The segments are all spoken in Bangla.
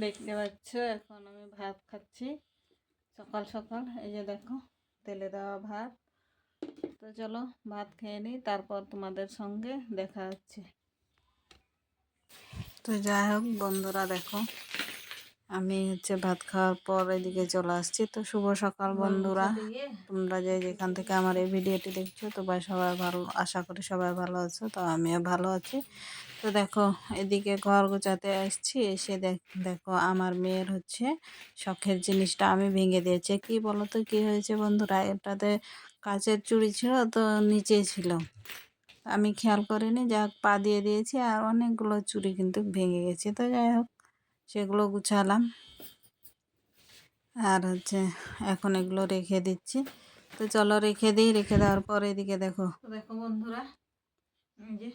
দেখতে পাচ্ছ, এখন আমি ভাত খাচ্ছি। সকাল সকাল, এই যে দেখো, তেলে দেওয়া ভাত। তো চলো, ভাত খেয়ে নিই, তারপর তোমাদের সঙ্গে দেখা হচ্ছে। তো যাই হোক, বন্ধুরা দেখো আমি হচ্ছে ভাত খাওয়ার পর এদিকে চলে আসছি। তো শুভ সকাল বন্ধুরা। তোমরা যে যেখান থেকে আমার এই ভিডিওটি দেখছ তো ভাই সবাই ভালো আশা করি সবাই ভালো আছো তো আমিও ভালো আছি। তো দেখো এদিকে ঘর গোছাতে আসছি এসে দেখ দেখো আমার মেয়ের হচ্ছে শখের জিনিসটা আমি ভেঙে দিয়েছি। কি বলো তো কী হয়েছে বন্ধুরা এটাতে কাচের চুড়ি ছিল তো নিচে ছিল। আমি খেয়াল করিনি যা পা দিয়ে দিয়েছি আর অনেকগুলো চুড়ি কিন্তু ভেঙে গেছে। তো যাই হোক সেগুলো গুছালাম। আর হচ্ছে এখন এগুলো রেখে দিচ্ছি। তো চলো রেখে দিই, রেখে দেওয়ার পর এদিকে দেখো। দেখো বন্ধুরা যে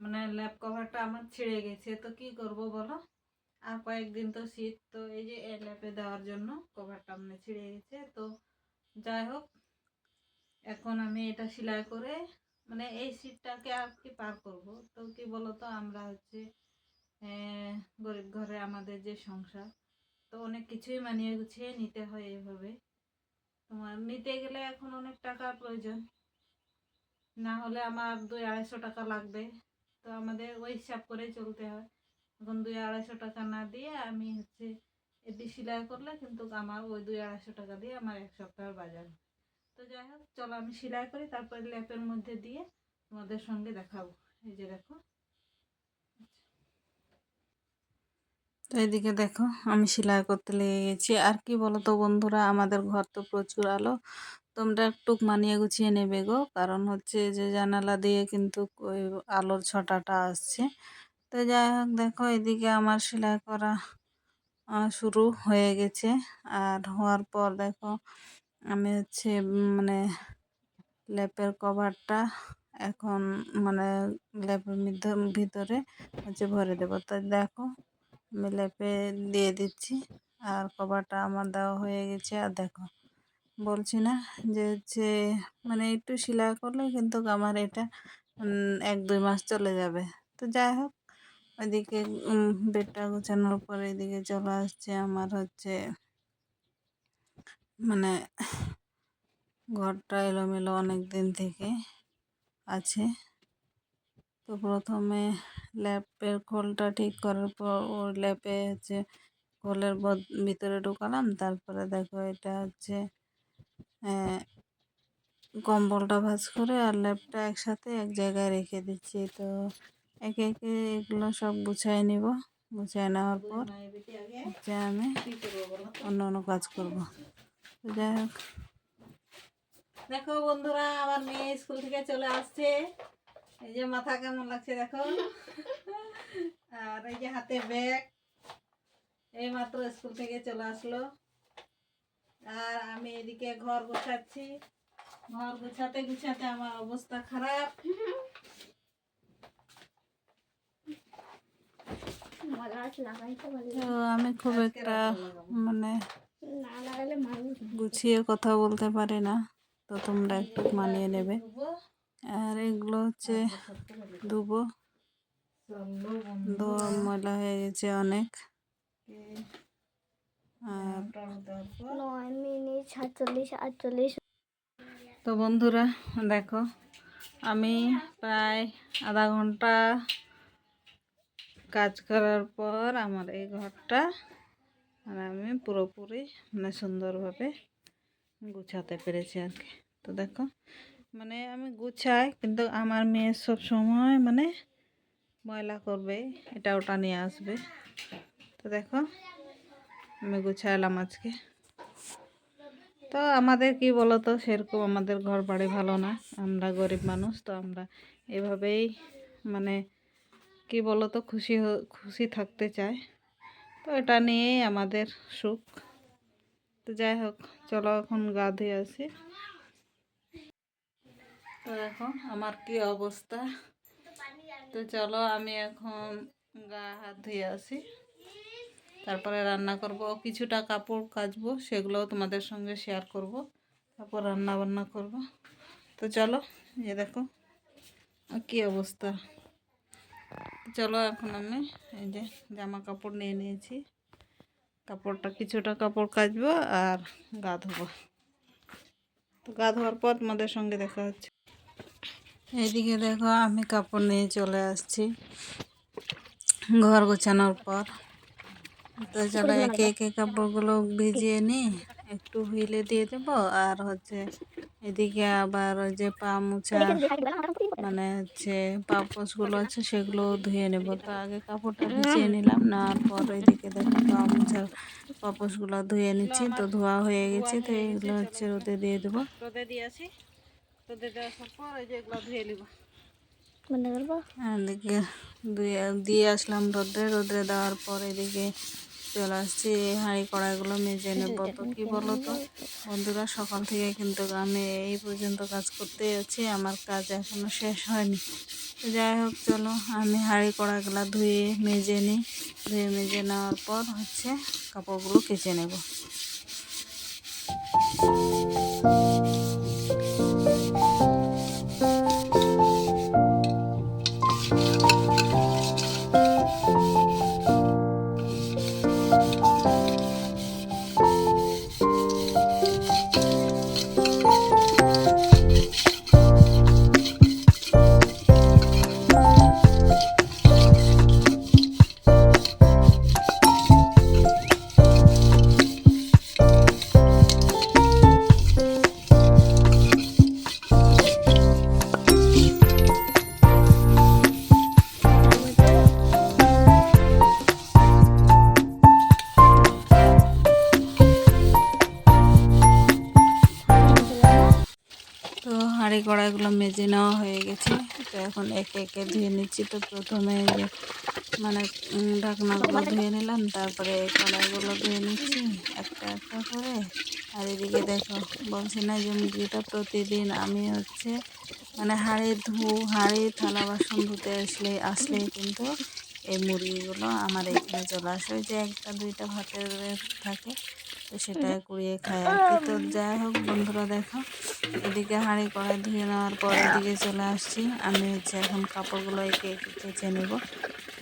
মানে ল্যাপ কভারটা আমার ছিঁড়ে গেছে, তো কি করব বলো? আর কয়েকদিন তো শীত, তো এই যে এই ল্যাপে দেওয়ার জন্য কভারটা মানে ছিঁড়ে গেছে। তো যাই হোক, এখন আমি এটা সেলাই করে মানে এই শীতটাকে আর কি পার করব। তো কি বলো তো আমরা হচ্ছে গরিব ঘরে আমাদের যে সংসার, তো অনেক কিছুই মানিয়ে গুছিয়ে নিতে হয় এইভাবে। তোমার নিতে গেলে এখন অনেক টাকা প্রয়োজন। না হলে আমার দুই আড়াইশো টাকা লাগবে। তো আমাদের ওই হিসাব করেই চলতে হয়। এখন দুই আড়াইশো টাকা না দিয়ে আমি হচ্ছে এটি সেলাই করলে কিন্তু আমার ওই দুই আড়াইশো টাকা দিয়ে আমার এক সপ্তাহের বাজার। তো যাই হোক, চলো আমি সেলাই করি, তারপরে ল্যাপের মধ্যে দিয়ে তোমাদের সঙ্গে দেখাবো। এই যে দেখো। তো এদিকে দেখো, আমি সেলাই করতে লেগে গেছি। আর কি বলো তো বন্ধুরা, আমাদের ঘর তো প্রচুর আলো। তোমরা একটু মানিয়ে গুছিয়ে নেবে গো। কারণ হচ্ছে যে জানালা দিয়ে কিন্তু ওই আলোর ছটাটা আসছে। তো যাই হোক, দেখো এদিকে আমার সেলাই করা শুরু হয়ে গেছে। আর হওয়ার পর দেখো, আমি হচ্ছে মানে ল্যাপের কভারটা এখন মানে ল্যাপের ভিতরে হচ্ছে ভরে দেবো। তো দেখো আমি ল্যাপে দিয়ে দিচ্ছি। আর কভারটা আমার দেওয়া হয়ে গেছে। আর দেখো, বলছি না যে হচ্ছে মানে একটু সেলাই করলে কিন্তু আমার এটা এক দুই মাস চলে যাবে। তো যাই হোক, ওইদিকে বেডটা গোছানোর পরে এদিকে চলে আসছে আমার হচ্ছে মানে ঘরটা এলোমেলো অনেক দিন থেকে আছে। তো প্রথমে ল্যাপের খোলটা ঠিক করার পর ওর ল্যাপে হচ্ছে খোলের ভিতরে ঢুকালাম, তারপরে দেখো এটা হচ্ছে কম্বলটা ভাজ করে আর ল্যাপটা একসাথে এক জায়গায় রেখে দিচ্ছি। তো একে একে এগুলো সব গুছাই নিব। গুছাই নেওয়ার পর আমি অন্য অন্য কাজ করব। যাই হোক। দেখো বন্ধুরা, আমার মেয়ে স্কুল থেকে চলে আসছে। এই যে মাথা কেমন লাগছে দেখো? আর এই যে হাতে ব্যাগ এই মাত্র স্কুল থেকে চলে আসলো। আর আমি এদিকে ঘর গোছাচ্ছি। ঘর গোছাতে গুছাতে আমার অবস্থা খারাপ। তো আমি খুব একটা মানে গুছিয়ে কথা বলতে পারি না। তো তোমরা একটু মানিয়ে নেবে। আর এগুলো হচ্ছে ধুবো ধোয়া ময়লা হয়ে গেছে অনেক। আর তো বন্ধুরা, দেখো, আমি প্রায় আধা ঘণ্টা কাজ করার পর আমার এই ঘরটা আর আমি পুরোপুরি মানে সুন্দরভাবে গুছাতে পেরেছি আর কি তো দেখো মানে আমি গুছাই, কিন্তু আমার মেয়ে সব সময় মানে ময়লা করবে, এটা ওটা নিয়ে আসবে। তো দেখো, আমি গুছাইলাম আজকে। তো আমাদের কি বলতো, সেরকম আমাদের ঘর বাড়ি ভালো না, আমরা গরিব মানুষ, তো আমরা এভাবেই মানে কি বলতো, খুশি খুশি থাকতে চাই। তো এটা নিয়েই আমাদের সুখ। তো যাই হোক, চলো এখন গা ধুয়ে আসি। তো এখন আমার কি অবস্থা? তো চলো আমি এখন গা হাত ধুয়ে আসি। তারপরে রান্না করব। কিছুটা কাপড় কাচবো, সেগুলোও তোমাদের সঙ্গে শেয়ার করব। তারপর রান্না বান্না করব। তো চলো এ দেখো কি অবস্থা। চলো এখন আমি এই যে জামা কাপড় নিয়ে নিয়েছি। কাপড়টা কিছুটা কাপড় কাচবো আর গা ধোবো। তো গা ধোয়ার পর তোমাদের সঙ্গে দেখা হচ্ছে। এইদিকে দেখো আমি কাপড় নিয়ে চলে আসছি ঘর গোছানোর পর। তো চলো একে একে কাপড়গুলো ভিজিয়ে নিই, একটু হুইলে দিয়ে দেবো আর হচ্ছে এদিকে আবার ওই যে পা মোছা মানে হচ্ছে পাপোশগুলো আছে সেগুলো ধুয়ে নেব। তো আগে কাপড়টা ভিজিয়ে নিলাম, নেওয়ার পর ওইদিকে দেখো পা মোছার পাপোশগুলো ধুয়ে নিচ্ছি। তো ধোয়া হয়ে গেছে, তো এগুলো হচ্ছে রোদে দিয়ে দেবো। রোদে দিয়েছি রোদে দেওয়ার পর ওই যে এগুলো ধুয়ে নেব। বন্ধ করব? এদিকে ধুয়ে দিয়ে আসলাম রোদে। রোদে দেওয়ার পর এদিকে চলে আসছি। এই হাঁড়ি কড়াইগুলো মেজে নেব। তো কী বলো তো বন্ধুরা সকাল থেকে কিন্তু আমি এই পর্যন্ত কাজ করতে আছি আমার কাজ এখনও শেষ হয়নি। তো যাই হোক চলো। আমি হাঁড়ি কড়াইগুলো ধুয়ে মেজে নিই। ধুয়ে মেজে নেওয়ার পর হচ্ছে কাপড়গুলো কেচে নেব। তো হাঁড়ি কড়াইগুলো মেজে নেওয়া হয়ে গেছে। তো এখন একে একে ধুয়ে নিচ্ছি। তো প্রথমে মানে ঢাকনাগুলো ধুয়ে নিলাম। তারপরে কড়াইগুলো ধুয়ে নিচ্ছি একটা একটা করে। আর এদিকে দেখো, বলছি না যে মুরগিটা প্রতিদিন আমি হচ্ছে মানে হাঁড়ি ধু, হাঁড়ি থালা বাসন ধুতে আসলে, আসলেই কিন্তু এই মুরগিগুলো আমার এখানে চলে আসে। যে একটা, দুইটা ভাতের থাকে। তো সেটা কুড়িয়ে খায় আর কি। তো যাই হোক বন্ধুরা দেখো এদিকে হাঁড়ি কড়াই ধুয়ে নেওয়ার পর এদিকে চলে আসছি। আমি হচ্ছে এখন কাপড়গুলো একে একে কেচে নেব।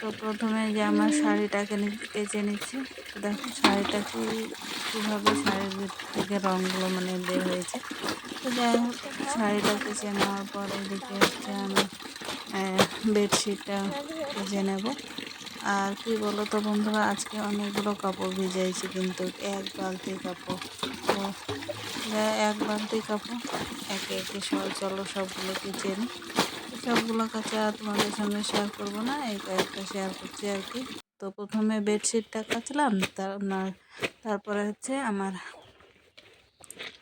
তো প্রথমে যে আমার শাড়িটাকে কেচে নিচ্ছি। তো দেখো শাড়িটা কি কীভাবে শাড়ির থেকে রঙগুলো মানে বের হয়েছে। তো যাই হোক শাড়িটা কেচে নেওয়ার পর এদিকে হচ্ছে আমি বেডশিটটা কেচে নেব। আর কি বলো তো বন্ধুরা, আজকে অনেকগুলো কাপড় ভিজাইছি কিন্তু এক বালতি কাপড়। এক বালতি কাপড়, একে একে সব চলো সবগুলো কেচে নিই সবগুলো কাছে আর তোমাদের সঙ্গে শেয়ার করব না, এই কয়েকটা শেয়ার করছি আর কি। তো প্রথমে বেডশিটটা কাচলাম, তার তারপরে হচ্ছে আমার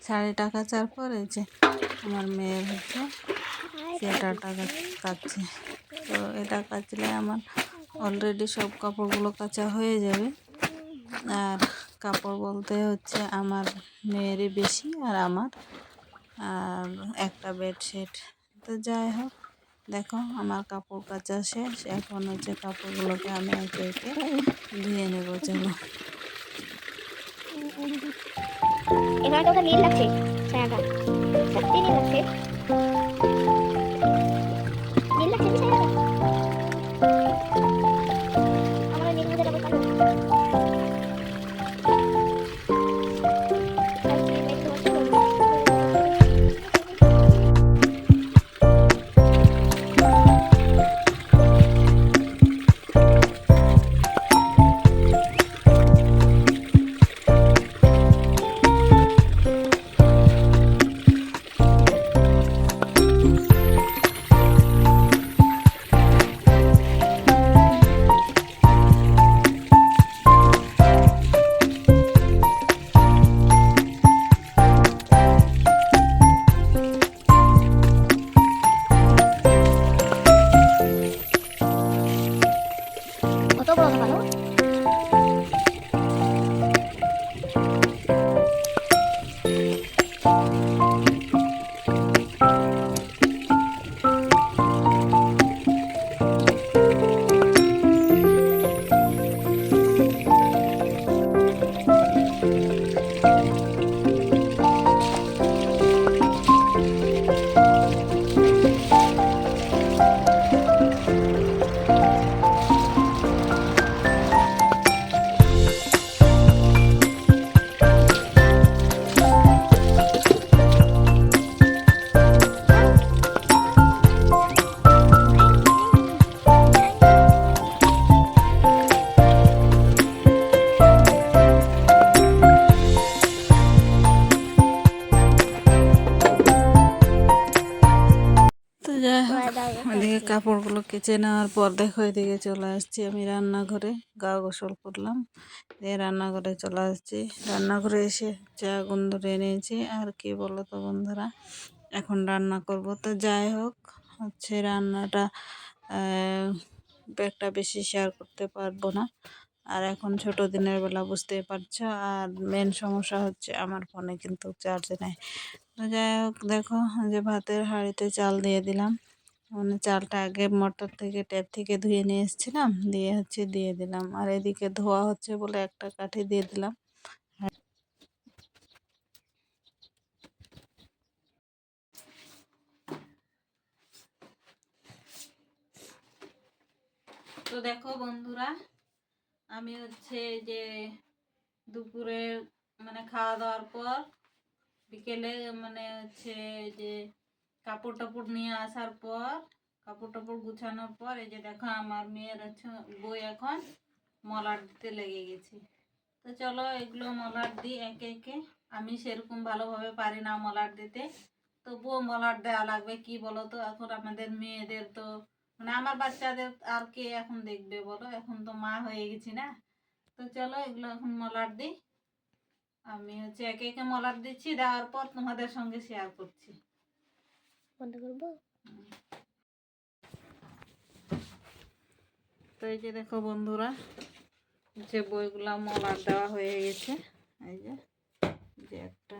শাড়িটা কাচার পরে যে আমার মেয়ের হচ্ছে সোয়েটারটা কাচছে। তো এটা কাচলে আমার অলরেডি সব কাপড়গুলো কাচা হয়ে যাবে। আর কাপড় বলতে হচ্ছে আমার মেয়েরই বেশি আর আমার। আর একটা বেডশিট তো যাই হোক, দেখো আমার কাপড় কাচা শেষ। এখন হচ্ছে কাপড়গুলোকে আমি একে একে ধুয়ে নেব, চলো। নীল লাগছে সত্যি নীল লাগছে। কেচে নেওয়ার পর দেখো, এদিকে চলে আসছি আমি রান্নাঘরে। গা গোসল করলাম, দিয়ে রান্নাঘরে চলে আসছি। রান্নাঘরে এসে চা আগুন ধরে নিয়েছি। আর কি বলো তো বন্ধুরা, এখন রান্না করব। তো যাই হোক, হচ্ছে রান্নাটা একটা বেশি শেয়ার করতে পারব না। আর এখন ছোট দিনের বেলা, বুঝতেই পারছ। আর মেন সমস্যা হচ্ছে আমার ফোনে কিন্তু চার্জ নেই। যাই হোক, দেখো, যে ভাতের হাঁড়িতে চাল দিয়ে দিলাম। মানে চালটা আগে মোটর থেকে ট্যাপ থেকে ধুয়ে নিয়ে এসেছিলাম, দিয়ে হচ্ছে দিয়ে দিলাম। আর এদিকে ধোয়া হচ্ছে বলে একটা কাঠি দিয়ে দিলাম। তো দেখো বন্ধুরা, আমি হচ্ছে যে দুপুরে মানে খাওয়া দাওয়ার পর বিকেলে মানে হচ্ছে যে কাপড় টাপড় নিয়ে আসার পর কাপড় টাপড় গুছানোর পর, এই যে দেখো আমার মেয়ের বই এখন মলাট দিতে লেগে গেছে। তো চলো এগুলো মলাট দিই একে একে। আমি সেরকম ভালোভাবে পারি না মলাট দিতে। তবুও মলাট দেওয়া লাগবে, কি বলো তো এখন আমাদের মেয়েদের তো মানে আমার বাচ্চাদের আর কে এখন দেখবে বলো? এখন তো মা হয়ে গেছি না। তো চলো এগুলো এখন মলাট দিই। আমি হচ্ছে একে একে মলাট দিচ্ছি, দেওয়ার পর তোমাদের সঙ্গে শেয়ার করছি। বন্ধ করব? তো এই যে দেখো বন্ধুরা যে বইগুলা মলাট দেওয়া হয়ে গেছে এই যে যে একটা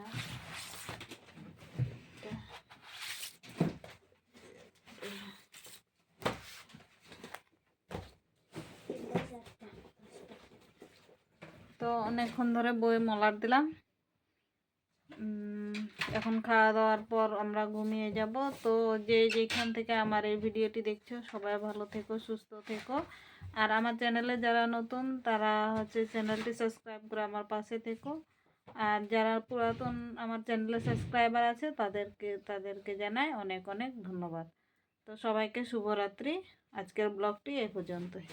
তো অনেকক্ষণ ধরে বই মলার দিলাম। এখন খাওয়া দাওয়ার পর আমরা ঘুমিয়ে যাব। তো যে যেখান থেকে আমার এই ভিডিওটি দেখছ, সবাই ভালো থেকো, সুস্থ থেকো। আর আমার চ্যানেলে যারা নতুন, তারা হচ্ছে চ্যানেলটি সাবস্ক্রাইব করে আমার পাশে থেকো। আর যারা পুরাতন আমার চ্যানেলে সাবস্ক্রাইবার আছে, তাদেরকে তাদেরকে জানাই অনেক অনেক ধন্যবাদ। তো সবাইকে শুভরাত্রি। আজকের ব্লগটি এ পর্যন্তই।